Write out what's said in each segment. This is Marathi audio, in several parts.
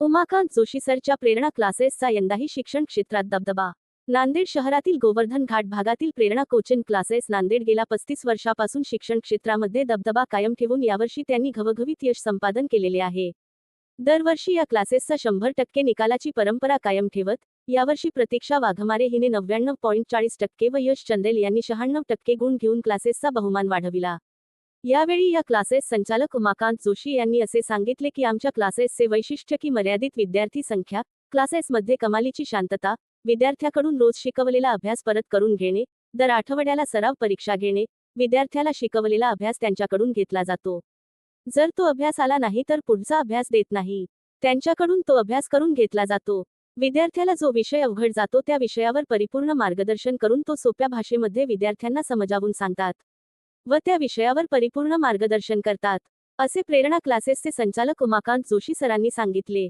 उमाकांत जोशी सरच्या प्रेरणा क्लासेसचा यंदाही शिक्षण क्षेत्रात दबदबा. नांदेड शहरातील गोवर्धन घाट भागातील प्रेरणा कोचिंग क्लासेस नांदेड गेल्या पस्तीस वर्षापासून शिक्षण क्षेत्रामध्ये दबदबा कायम ठेवून यावर्षी त्यांनी घवघवीत यश संपादन केलेले आहे. दरवर्षी या क्लासेसचा शंभर टक्के निकालाची परंपरा कायम ठेवत यावर्षी प्रतीक्षा वाघमारे हिने नव्याण्णव पॉईंट चाळीस टक्के व यश चंदेल यांनी शहाण्णव टक्के गुण घेऊन क्लासेसचा बहुमान वाढविला. यावेळी या क्लासेस संचालक उमाकांत जोशी यांनी असे सांगितले की आमच्या क्लासेसचे वैशिष्ट्य की मर्यादित विद्यार्थी संख्या क्लासेसमध्ये कमालीची शांतता विद्यार्थ्याकडून रोज शिकवलेला अभ्यास परत करून घेणे दर आठवड्याला सराव परीक्षा घेणे विद्यार्थ्याला शिकवलेला अभ्यास त्यांच्याकडून घेतला जातो. जर तो अभ्यास आला नाही तर पुढचा अभ्यास देत नाही. त्यांच्याकडून तो अभ्यास करून घेतला जातो. विद्यार्थ्याला जो विषय अवघड जातो त्या विषयावर परिपूर्ण मार्गदर्शन करून तो सोप्या भाषेमध्ये विद्यार्थ्यांना समजावून सांगतात. व त्या विषयावर परिपूर्ण मार्गदर्शन करतात असे प्रेरणा क्लासेसचे संचालक उमाकांत जोशी सरांनी सांगितले.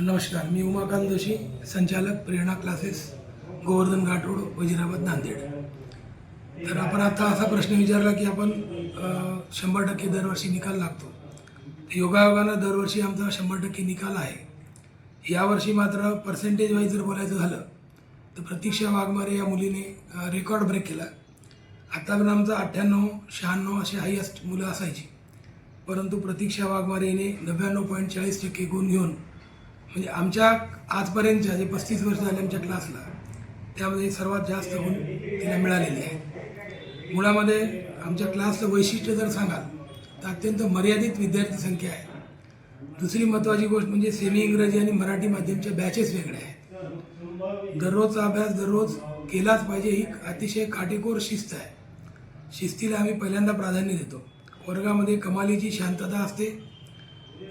नमस्कार मी उमाकांत जोशी संचालक प्रेरणा क्लासेस गोवर्धन घाट रोड वजिराबाद नांदेड. तर आपण आता असा प्रश्न विचारला की आपण शंभर टक्के दरवर्षी निकाल लागतो. योगायोगानं दरवर्षी आमचा शंभर टक्के निकाल आहे. यावर्षी मात्र पर्सेंटेज वाईज जर बोलायचं झालं तर प्रतीक्षा वाघमारे या मुलीने रेकॉर्ड ब्रेक केला. आतापर्यंत आमचा अठ्ठ्याण्णव शहाण्णव अशी हायेस्ट मुलं असायची. परंतु प्रतीक्षा वाघमारेने नव्याण्णव पॉईंट चाळीस टक्के गुण घेऊन म्हणजे आमच्या आजपर्यंतच्या जे पस्तीस वर्ष झाले आमच्या क्लासला त्यामध्ये सर्वात जास्त गुण तिला मिळालेले आहे मुळामध्ये आमच्या क्लासचं वैशिष्ट्य जर सांगाल तर अत्यंत मर्यादित विद्यार्थी संख्या आहे. दुसरी महत्त्वाची गोष्ट म्हणजे सेमी इंग्रजी आणि मराठी माध्यमच्या बॅचेस वेगळ्या आहेत. दररोजचा अभ्यास दररोज केलाच पाहिजे ही अतिशय काटेकोर शिस्त आहे. शिस्तीला आम्ही पहिल्यांदा प्राधान्य देतो. वर्गामध्ये कमालीची शांतता असते.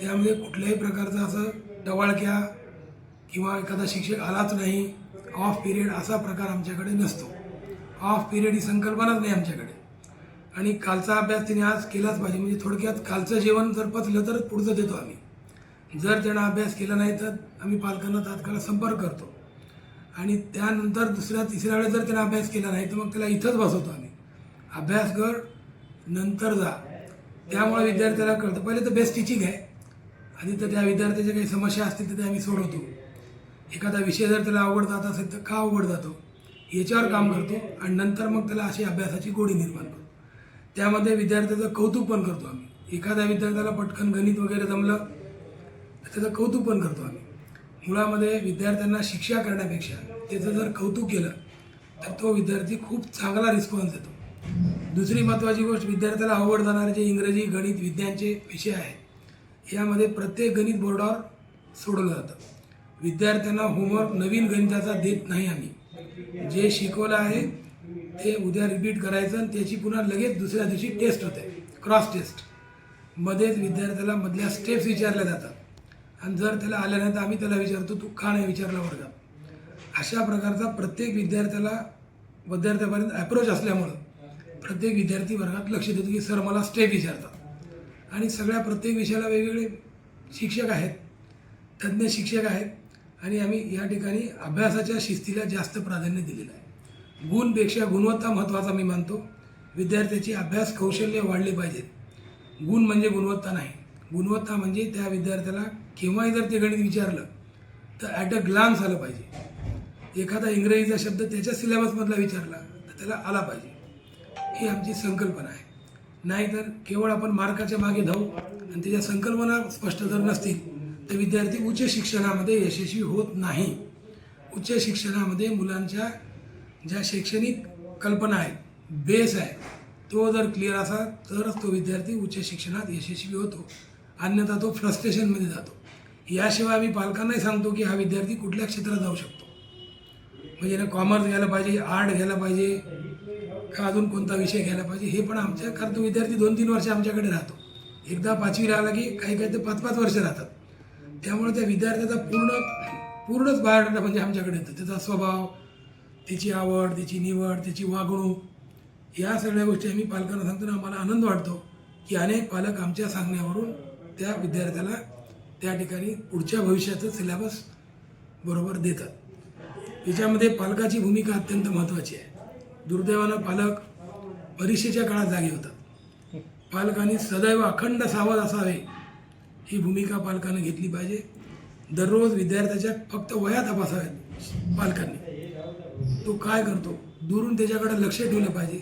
त्यामध्ये कुठल्याही प्रकारचं असं डवाळक्या किंवा एखादा शिक्षक आलाच नाही. ऑफ पिरियड असा प्रकार आमच्याकडे नसतो. ऑफ पिरियड ही संकल्पनाच नाही आमच्याकडे. आणि कालचा अभ्यास तिने आज केलाच पाहिजे. म्हणजे थोडक्यात कालचं जेवण जर पचलं तर पुढचं देतो आम्ही. जर त्यानं अभ्यास केला नाही तर आम्ही पालकांना तात्काळ संपर्क करतो. आणि त्यानंतर दुसऱ्या तिसऱ्या वेळेस जर त्याला अभ्यास केला नाही तर मग त्याला इथंच बसवतो आम्ही. अभ्यास कर नंतर जा. त्यामुळे विद्यार्थ्याला कळतं. पहिले तर बेस्ट टीचिंग आहे. आधी तर त्या विद्यार्थ्याच्या काही समस्या असतील तर ते आम्ही सोडवतो. एखादा विषय जर त्याला आवड जात असेल तर का अवघड जातो? याच्यावर काम करतो आणि नंतर मग त्याला अशी अभ्यासाची गोडी निर्माण करतो. त्यामध्ये विद्यार्थ्याचं कौतुक पण करतो आम्ही. एखाद्या विद्यार्थ्याला पटकन गणित वगैरे जमलं तर त्याचं कौतुक पण करतो आम्ही. मुळामध्ये विद्यार्थ्यांना शिक्षा करण्यापेक्षा त्याचं जर कौतुक केलं तर तो विद्यार्थी खूप चांगला रिस्पॉन्स देतो. दुसरी महत्त्वाची गोष्ट विद्यार्थ्याला आवड जाणारे जे इंग्रजी गणित विज्ञानचे विषय आहेत यामध्ये प्रत्येक गणित बोर्डावर सोडवलं जातं. विद्यार्थ्यांना होमवर्क नवीन गणिताचा देत नाही आम्ही. जे शिकवलं आहे ते उद्या रिपीट करायचं आणि त्याची पुन्हा लगेच दुसऱ्या दिवशी टेस्ट होते. क्रॉस टेस्ट मध्येच विद्यार्थ्याला मधल्या स्टेप्स विचारल्या जातात. आणि जर त्याला आलं नाही तर आम्ही त्याला विचारतो तू का नाही विचारला वर्गात? अशा प्रकारचा प्रत्येक विद्यार्थ्याला विद्यार्थ्यापर्यंत ॲप्रोच असल्यामुळं प्रत्येक विद्यार्थी वर्गात लक्ष देतो की सर मला स्टेप विचारतात. आणि सगळ्या प्रत्येक विषयाला वेगवेगळे शिक्षक आहेत तज्ज्ञ शिक्षक आहेत आणि आम्ही या ठिकाणी अभ्यासाच्या शिस्तीला जास्त प्राधान्य दिलेलं आहे. गुणपेक्षा गुणवत्ता महत्त्वाचा मी मानतो. विद्यार्थ्याची अभ्यास कौशल्य वाढले पाहिजेत. गुण म्हणजे गुणवत्ता नाही. गुणवत्ता म्हणजे त्या विद्यार्थ्याला केव्हाही जर ते गणित विचारलं तर ॲट अ ग्लान्स आलं पाहिजे. एखादा इंग्रजीचा शब्द त्याच्या सिलेबसमधला विचारला तर त्याला आला पाहिजे. ही आमची संकल्पना आहे. नाहीतर केवळ आपण मार्काच्या मागे धावू आणि त्याच्या संकल्पना स्पष्ट जर नसतील तर विद्यार्थी उच्च शिक्षणामध्ये यशस्वी होत नाही. उच्च शिक्षणामध्ये मुलांच्या ज्या शैक्षणिक कल्पना आहेत बेस आहे तो जर क्लिअर असा तरच तो विद्यार्थी उच्च शिक्षणात यशस्वी होतो. अन्यथा तो फ्रस्ट्रेशनमध्ये जातो. याशिवाय आम्ही पालकांनाही सांगतो की हा विद्यार्थी कुठल्या क्षेत्रात जाऊ शकतो. म्हणजे ना कॉमर्स घ्यायला पाहिजे आर्ट घ्यायला पाहिजे का अजून कोणता विषय घ्यायला पाहिजे हे पण आमच्या कारण तो विद्यार्थी दोन तीन वर्ष आमच्याकडे राहतो. एकदा पाचवी राहिला की काही काही तर पाच पाच वर्ष राहतात. त्यामुळे त्या विद्यार्थ्याचा पूर्ण पूर्णच बायोडाटा म्हणजे आमच्याकडे येतं. त्याचा स्वभाव त्याची आवड त्याची निवड त्याची वागणूक या सगळ्या गोष्टी आम्ही पालकांना सांगताना आम्हाला आनंद वाटतो की अनेक पालक आमच्या सांगण्यावरून त्या विद्यार्थ्याला त्या ठिकाणी पुढच्या भविष्याचं सिलेबस बरोबर देतात. याच्यामध्ये पालकाची भूमिका अत्यंत महत्त्वाची आहे. दुर्दैवानं पालक परीक्षेच्या काळात जागे होतात. पालकांनी सदैव अखंड सावध असावे ही भूमिका पालकानं घेतली पाहिजे. दररोज विद्यार्थ्याच्या फक्त वया तपासाव्यात पालकांनी. तो काय करतो? दुरून त्याच्याकडे लक्ष ठेवलं पाहिजे.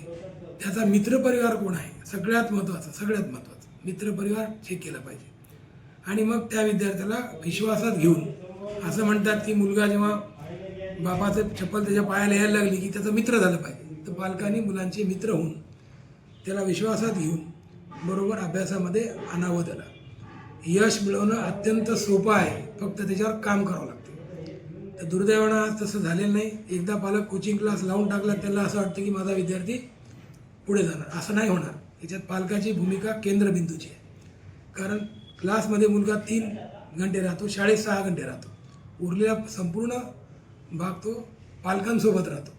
त्याचा मित्रपरिवार कोण आहे? सगळ्यात महत्त्वाचं सगळ्यात महत्त्वाचं. मित्रपरिवार चेक केला पाहिजे. आणि मग त्या विद्यार्थ्याला विश्वासात घेऊन असं म्हणतात की मुलगा जेव्हा बापाचं चप्पल त्याच्या पायाला यायला लागली की त्याचा मित्र झालं पाहिजे. तर पालकांनी मुलांचे मित्र होऊन त्याला विश्वासात घेऊन बरोबर अभ्यासामध्ये आणावं त्याला. यश मिळवणं अत्यंत सोपं आहे. फक्त त्याच्यावर काम करावं लागतं. तर दुर्दैवानं आज तसं झालेलं नाही. एकदा पालक कोचिंग क्लास लावून टाकला त्याला असं वाटतं की माझा विद्यार्थी पुढे जाणार. असं नाही होणार. याच्यात पालकाची भूमिका केंद्रबिंदूची आहे. कारण क्लासमध्ये मुलगा तीन घंटे राहतो शाळेत सहा घंटे राहतो. उरलेला संपूर्ण भाग तो पालकांसोबत राहतो.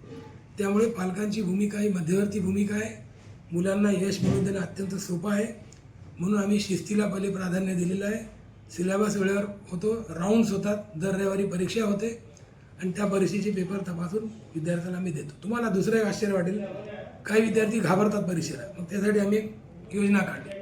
त्यामुळे पालकांची भूमिका ही मध्यवर्ती भूमिका आहे. मुलांना यश मिळवून देणं अत्यंत सोपं आहे. म्हणून आम्ही शिस्तीला पहिले प्राधान्य दिलेलं आहे. सिलेबस वेळेवर होतो राऊंड्स होतात दर रविवारी परीक्षा होते आणि त्या परीक्षेचे पेपर तपासून विद्यार्थ्यांना आम्ही देतो. तुम्हाला दुसरं एक आश्चर्य वाटेल काही विद्यार्थी घाबरतात परीक्षेला. मग त्यासाठी आम्ही एक योजना काढली.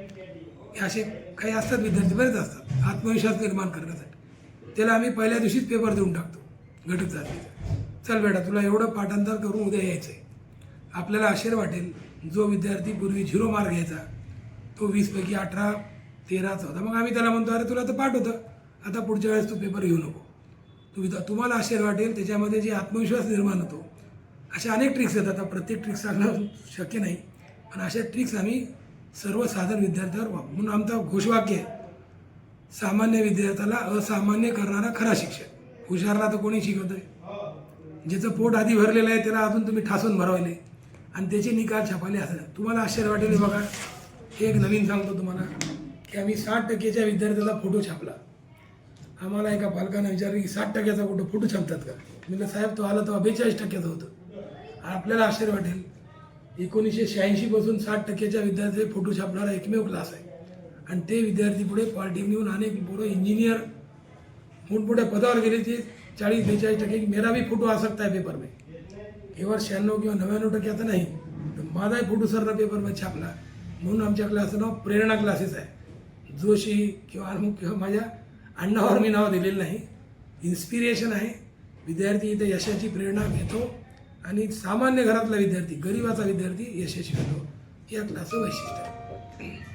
हे असे काही असतात विद्यार्थी बरेच असतात आत्मविश्वास निर्माण करण्यासाठी. त्याला आम्ही पहिल्या दिवशीच पेपर देऊन टाकतो घटक जातीचा चल बेटा तुला एवढं पाठांतर करून उद्या यायचं आहे आपल्याला आश्चर्य वाटेल जो विद्यार्थी पूर्वी झिरो मार्क घ्यायचा तो वीसपैकी अठरा तेराचा होता मग आम्ही त्याला म्हणतो अरे तुला तर पाठ होतं. आता पुढच्या वेळेस तू पेपर घेऊ नको. तू तुम्हाला आश्चर्य वाटेल त्याच्यामध्ये जे आत्मविश्वास निर्माण होतो अशा अनेक ट्रिक्स आहेत आता प्रत्येक ट्रिक्स सांगणं शक्य नाही पण अशा ट्रिक्स आम्ही सर्वसाधारण विद्यार्थ्यावर वापरू म्हणून आमचा घोषवाक्य आहे सामान्य विद्यार्थ्याला असामान्य करणारा खरा शिक्षक. हुशारला तर कोणी शिकवत आहे ज्याचं पोट आधी भरलेलं आहे त्याला अजून तुम्ही ठासून भरवले आणि त्याचे निकाल छापाले असं तुम्हाला आश्चर्य वाटेल बघा. हे एक नवीन सांगतो तुम्हाला की आम्ही साठ टक्केच्या विद्यार्थ्याचा फोटो छापला. आम्हाला एका पालकानं विचारलं की साठ टक्क्याचा कुठं फोटो छापतात का? म्हणलं साहेब तो आला तेव्हा बेचाळीस टक्क्याचं होतं. आपल्याला आश्चर्य वाटेल. एकोणीसशे शहाऐंशीपासून साठ टक्क्याच्या विद्यार्थ्याचे फोटो छापणारा एकमेव क्लास आहे. आणि ते विद्यार्थी पुढे पॉलिटेक्निकहून अनेक पोरं इंजिनियर मोठमोठ्या पदावर गेले ते चाळीस बेचाळीस टक्के मेरा भी फोटो आ सकता है पेपर में केवळ शहाण्णव किंवा नव्याण्णव टक्क्याचा नाही. तर माझाही फोटो सरला पेपरमध्ये छापला. म्हणून आमच्या क्लासचं नाव प्रेरणा क्लासेस आहे. जोशी किंवा अमुक किंवा माझ्या अण्णावर मी नाव दिलेलं नाही. इन्स्पिरेशन आहे. विद्यार्थी इथं यशाची प्रेरणा घेतो. आणि सामान्य घरातला विद्यार्थी गरिबाचा विद्यार्थी यशस्वी होतो. या क्लासचं वैशिष्ट्य आहे.